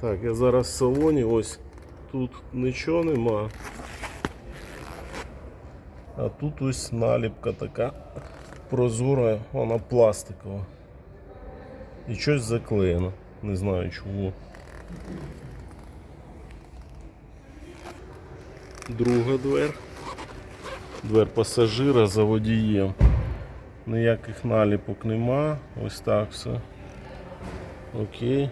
Так, я зараз в салоні, ось тут нічого нема. А тут ось наліпка така прозора, вона пластикова. І щось заклеєно. Не знаю чого. Друга двер. Двер пасажира за водієм. Ніяких наліпок нема. Ось так все. Окей.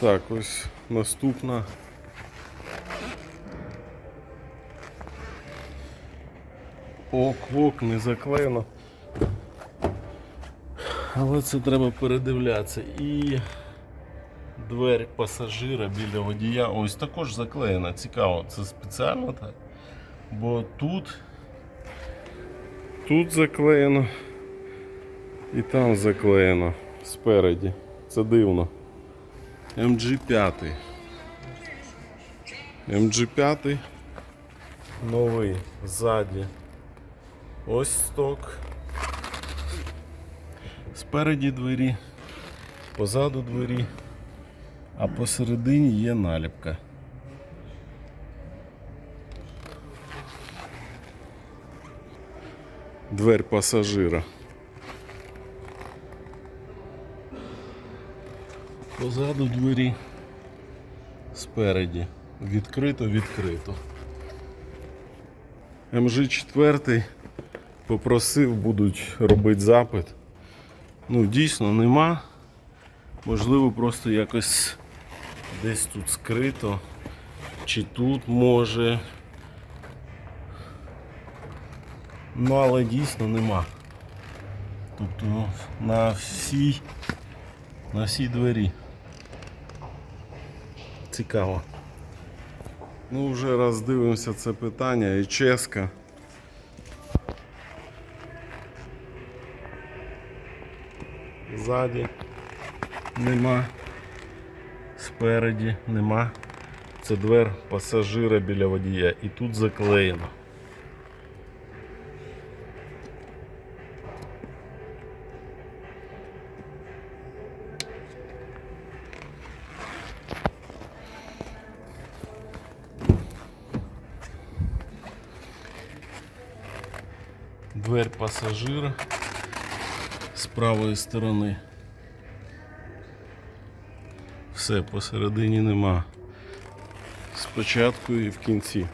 Так, ось наступна. Ок, ок, не заклеєно. Але це треба передивлятися. І двері пасажира біля водія ось також заклеєна. Цікаво, це спеціально так? Бо тут, тут заклеєно і там заклеєно спереді. Це дивно. MG5. MG5 новий ззаді. Ось сток. Спереді двері, позаду двері, а посередині є наліпка. Дверь пасажира. Позаду двері, спереді. Відкрито, відкрито. МЖ4 попросив, будуть робити запит. Ну, дійсно нема. Можливо, просто якось десь тут скрито. Чи тут може. Ну, але дійсно нема. Тобто на всій на всій двері. Цікаво. Ну, вже раз дивимося це питання і ческа. Ззаді нема. Спереді нема. Це двер пасажира біля водія. І тут заклеєно. Дверь пасажира з правої сторони. Все, посередині нема. Спочатку і в кінці.